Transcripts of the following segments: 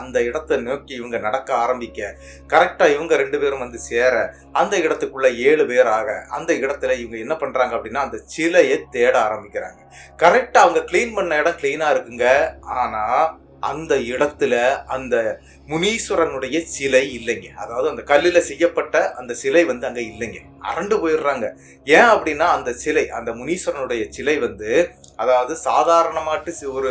அந்த இடத்தை நோக்கி இவங்க நடக்க ஆரம்பிக்க கரெக்டாக இவங்க ரெண்டு பேரும் வந்து சேர அந்த இடத்துக்குள்ள ஏழு பேராக அந்த இடத்துல இவங்க என்ன பண்ணுறாங்க அப்படின்னா அந்த சிலையை தேட ஆரம்பிக்கிறாங்க. கரெக்டாக அவங்க க்ளீன் பண்ண இடம் க்ளீனாக இருக்குங்க. ஆனால் அந்த இடத்துல அந்த முனீஸ்வரனுடைய சிலை இல்லைங்க. அதாவது அந்த கல்லில் செய்யப்பட்ட அந்த சிலை வந்து அங்கே இல்லைங்க. அரண்டு போயிடுறாங்க. ஏன் அப்படின்னா அந்த சிலை அந்த முனீஸ்வரனுடைய சிலை வந்து அதாவது சாதாரணமாட்டு ஒரு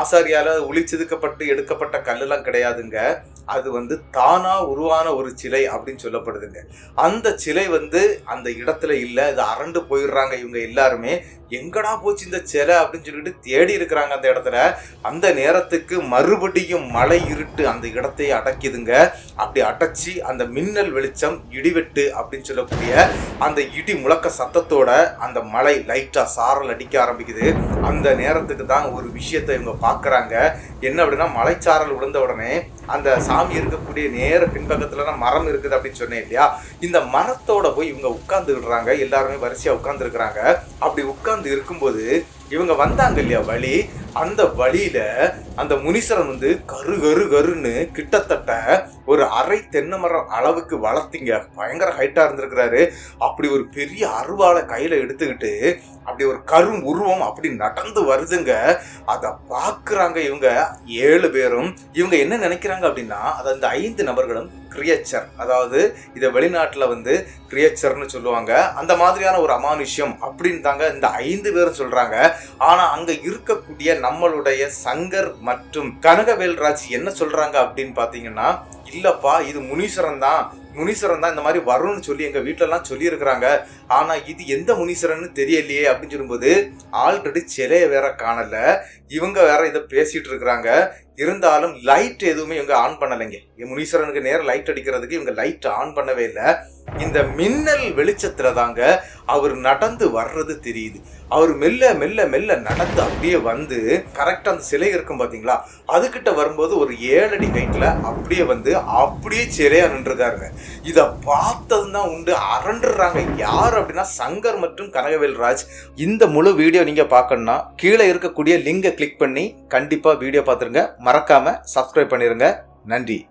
ஆசாரியால் ஒளிச்செதுக்கப்பட்டு எடுக்கப்பட்ட கல்லெல்லாம் கிடையாதுங்க. அது வந்து தானாக உருவான ஒரு சிலை அப்படின்னு சொல்லப்படுதுங்க. அந்த சிலை வந்து அந்த இடத்துல இல்லை. இது அரண்டு போயிடுறாங்க இவங்க எல்லாருமே. எங்கடா போச்சு இந்த சிலை அப்படின்னு சொல்லிட்டு தேடி இருக்கிறாங்க அந்த இடத்துல. அந்த நேரத்துக்கு மறுபடியும் மழை இருட்டு அந்த இடத்தை அடக்கிதுங்க. அப்படி அடைச்சி அந்த மின்னல் வெளிச்சம் இடிவெட்டு அப்படின்னு சொல்லக்கூடிய அந்த இடி முழக்க சத்தத்தோட அந்த மழை லைட்டாக சாரல் அடிக்க ஆரம்பிக்குது. அந்த நேரத்துக்கு தான் ஒரு விஷயத்தை இவங்க பார்க்குறாங்க என்ன அப்படின்னா மலைச்சாரல் விழுந்த உடனே அந்த சாமி இருக்கக்கூடிய நேர பின்பக்கத்துல தான் மரம் இருக்குது அப்படின்னு சொன்னேன் இல்லையா? இந்த மரத்தோட போய் இவங்க உட்கார்ந்து விடுறாங்க எல்லாருமே வரிசையா உட்காந்துருக்குறாங்க அப்படி உட்கார்ந்து இருக்கும்போது இவங்க வந்தாங்க இல்லையா வழி? அந்த வழியில அந்த முனீஸ்வரன் வந்து கரு கரு கருன்னு கிட்டத்தட்ட ஒரு அரை தென்னை மரம் அளவுக்கு வளர்த்திங்க. பயங்கர ஹைட்டா இருந்திருக்கிறாரு. அப்படி ஒரு பெரிய அருவாளை கையில எடுத்துக்கிட்டு அப்படி ஒரு கரும் உருவம் அப்படி நடந்து வருதுங்க. அதை பார்க்குறாங்க இவங்க ஏழு பேரும். இவங்க என்ன நினைக்கிறாங்க அப்படின்னா அது அந்த ஐந்து நபர்களும் கிரியேச்சர் அதாவது இதை வெளிநாட்டில் வந்து கிரியேச்சர்னு சொல்லுவாங்க. அந்த மாதிரியான ஒரு அமானுஷ்யம் அப்படின்னு தாங்க இந்த ஐந்து பேரும் சொல்கிறாங்க ஆனா அங்க இருக்கக்கூடிய நம்மளுடைய சங்கர் மற்றும் கனகவேல்ராஜ் என்ன சொல்றாங்க அப்படின்னு பாத்தீங்கன்னா இல்லப்பா இது முனீஸ்வரன் தான். முனீஸ்வரன் தான் இந்த மாதிரி வரும்னு சொல்லி எங்க வீட்டிலலாம் சொல்லியிருக்கிறாங்க. ஆனால் ஆனா இது எந்த முனீஸ்வரன்னு தெரியலையே அப்படின்னு சொல்லும்போது ஆல்ரெடி சிலையை வேற காணல. இவங்க வேற இதை பேசிட்டு இருக்கிறாங்க. இருந்தாலும் லைட் எதுவுமே இவங்க ஆன் பண்ணலைங்க. முனீஸ்வரனுக்கு நேரம் லைட் அடிக்கிறதுக்கு இவங்க லைட் ஆன் பண்ணவே இல்லை. இந்த மின்னல் வெளிச்சத்துல தாங்க அவர் நடந்து வர்றது தெரியுது. அவர் மெல்ல மெல்ல மெல்ல நடந்து அப்படியே வந்து கரெக்டா அந்த சிலை இருக்கும் பாத்தீங்களா? அதுகிட்ட வரும்போது ஒரு ஏழடி ஹைட்ல அப்படியே வந்து அப்படியே சிலையா நின்றுருக்காருங்க. இத பார்த்தது தான் உண்டு அரண்டுறாங்க. யார் அப்படின்னா சங்கர் மற்றும் கனகவேல் ராஜ். இந்த முழு வீடியோ நீங்க பார்க்கணும்னா கீழே இருக்கக்கூடிய லிங்கை கிளிக் பண்ணி கண்டிப்பா வீடியோ பார்த்துருங்க. மறக்காம சப்ஸ்கிரைப் பண்ணிருங்க. நன்றி.